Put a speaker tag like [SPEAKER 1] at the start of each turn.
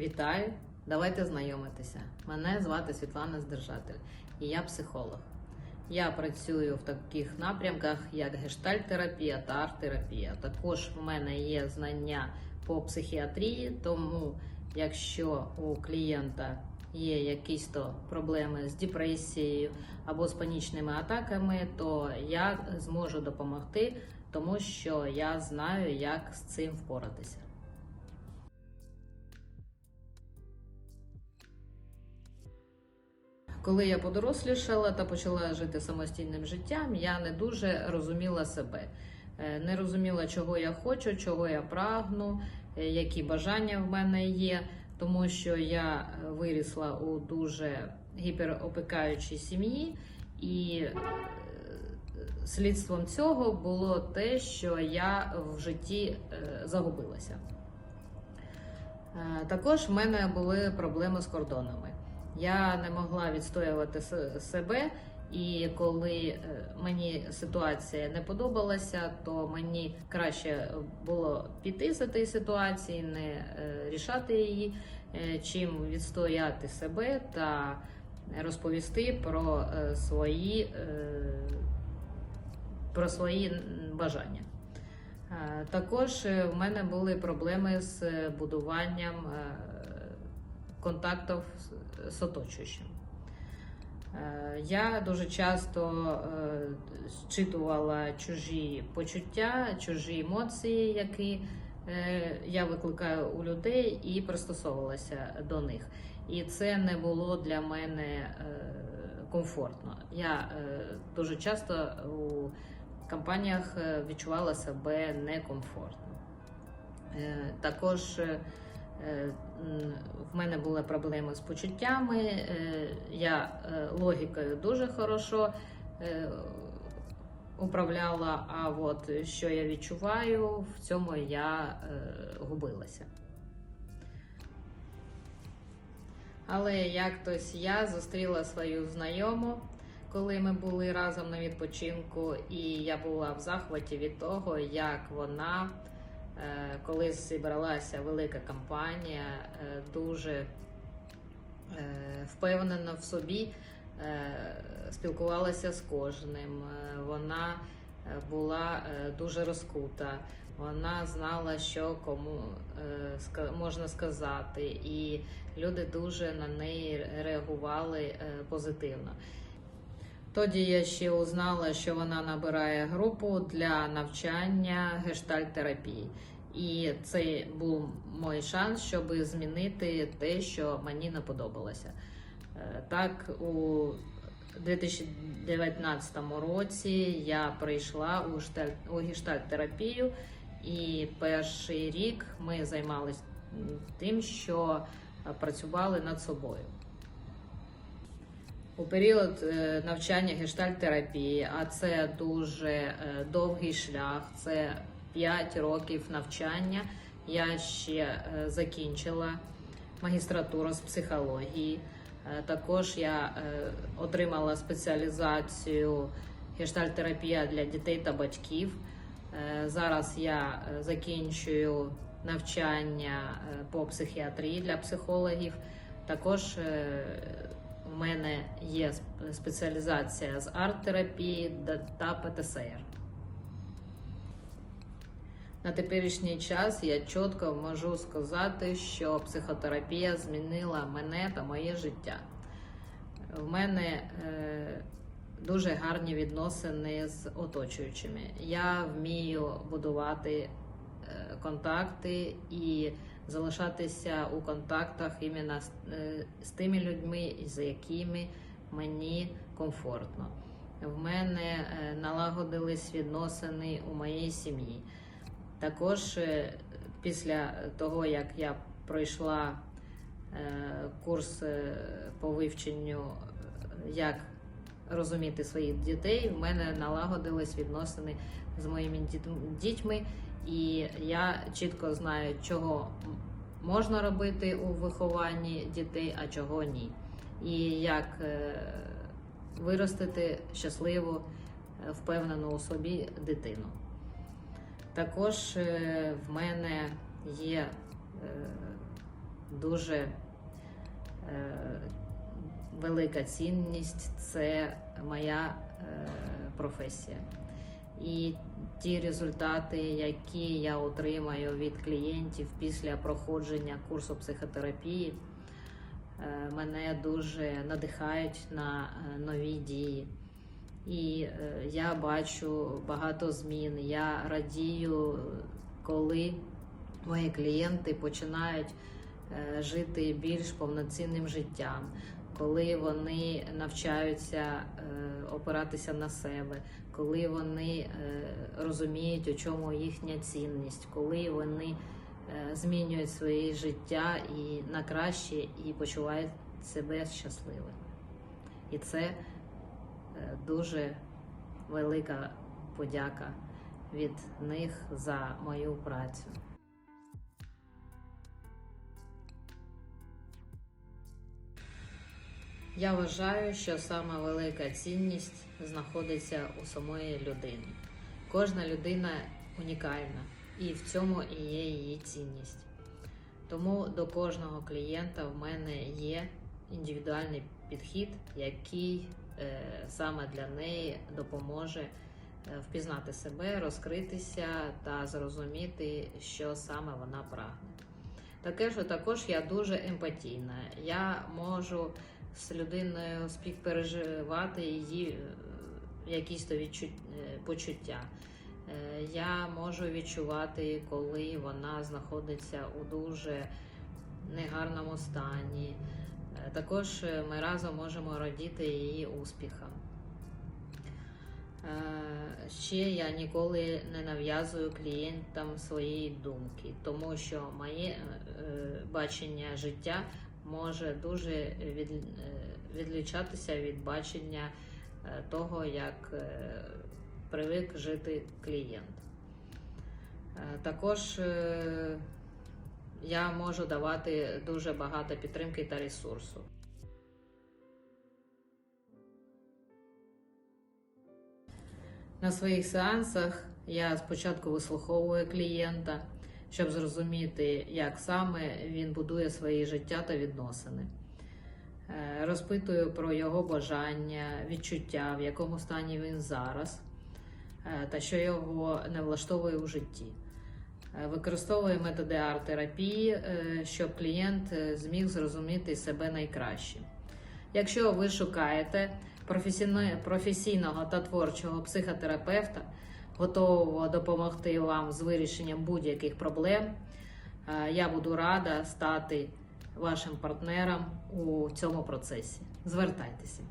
[SPEAKER 1] Вітаю! Давайте знайомитися. Мене звати Світлана Здержатель і я психолог. Я працюю в таких напрямках, як гештальтерапія та арт-терапія. Також в мене є знання по психіатрії, тому якщо у клієнта є якісь то проблеми з депресією або з панічними атаками, то я зможу допомогти, тому що я знаю, як з цим впоратися. Коли я подорослішала та почала жити самостійним життям, я не дуже розуміла себе, Е, не розуміла, чого я хочу, чого я прагну, е, які бажання в мене є, тому що я е, вирісла у дуже гіперопікаючій сім'ї, і слідством цього було те, що я в житті загубилася. Також в мене були проблеми з кордонами. Я не могла відстоювати себе, і коли е, мені ситуація не подобалася, то мені краще було піти з цієї ситуації, не е, рішати її, е, чим відстояти себе та розповісти про свої, про свої бажання. Також в мене були проблеми з будуванням контактів з- оточуючим. Е, Я дуже часто е, зчитувала чужі почуття, чужі емоції, які е, я викликаю у людей, і пристосовувалася до них. І це не було для мене комфортно. Я дуже часто у компаніях відчувала себе некомфортно. Також в мене були проблеми з почуттями. е, Я е, логікою дуже хорошо е, управляла, а от що я відчуваю, в цьому я е, губилася. Але як тось я зустріла свою знайому, коли ми були разом на відпочинку, і я була в захваті від того, як вона, е, коли зібралася велика компанія, е, дуже е, впевнена в собі, спілкувалася з кожним. Вона була дуже розкута. Вона знала, що кому можна сказати, і люди дуже на неї реагували позитивно. Тоді я ще узнала, що вона набирає групу для навчання гештальтерапії. І це був мій шанс, щоб змінити те, що мені не подобалося. Е, Так, у 2019 році я прийшла у шталь- у гештальтерапію, і перший рік ми займалися тим, що працювали над собою. У період е, навчання гештальтерапії, а це дуже е, довгий шлях, це 5 років навчання. Я ще е, закінчила магістратуру з психології. Також я отримала спеціалізацію гештальтерапія для дітей та батьків. Зараз я закінчую навчання по психіатрії для психологів. Також у мене є спеціалізація з арт-терапії та ПТСР. На теперішній час я чітко можу сказати, що психотерапія змінила мене та моє життя. В мене е, дуже гарні відносини з оточуючими. Я вмію будувати е, контакти і залишатися у контактах іменно з, е, тими людьми, з якими мені комфортно. В мене е, налагодились відносини у моїй сім'ї. Також е, після того, як я пройшла курс по вивченню, як розуміти своїх дітей, в мене налагодились відносини з моїми дітьми, і я чітко знаю, чого можна робити у вихованні дітей, а чого ні. І як е, виростити щасливу, е, впевнену у собі дитину. Також е, в мене є дуже велика цінність це моя професія. І ті результати, які я отримаю від клієнтів після проходження курсу психотерапії, е, мене дуже надихають на е, нові дії. І е, я бачу багато змін. Я радію, коли мої клієнти починають жити більш повноцінним життям, коли вони навчаються е, опиратися на себе, коли вони е, розуміють, у чому їхня цінність, коли вони е, змінюють своє життя і на краще і почувають себе щасливими. І це дуже велика подяка від них за мою працю. Я вважаю, що саме велика цінність знаходиться у самої людини. Кожна людина унікальна, і в цьому і є її цінність. Тому до кожного клієнта в мене є індивідуальний підхід, який е, саме для неї допоможе е, впізнати себе, розкритися та зрозуміти, що саме вона прагне. Таке ж також я дуже емпатійна. Я можу з людиною співпереживати її е, якісь то е, почуття. Е, Я можу відчувати, коли вона знаходиться у дуже негарному стані. Також ми разом можемо радіти її успіхам. Ще я ніколи не нав'язую клієнтам своєї думки, тому що моє бачення життя може дуже від, е, відлічатися від бачення е, того, як е, привик жити клієнт. Також я можу давати дуже багато підтримки та ресурсу. На своїх сеансах я спочатку вислуховую клієнта, щоб зрозуміти, як саме він будує своє життя та відносини. Е, Розпитую про його бажання, відчуття, в якому стані він зараз, е, та що його не влаштовує у житті. Е, Використовую методи арт-терапії, щоб клієнт зміг зрозуміти себе найкраще. Якщо ви шукаєте професійного та творчого психотерапевта, готового допомогти вам з вирішенням будь-яких проблем, е, я буду рада стати вашим партнером у цьому процесі. Звертайтеся.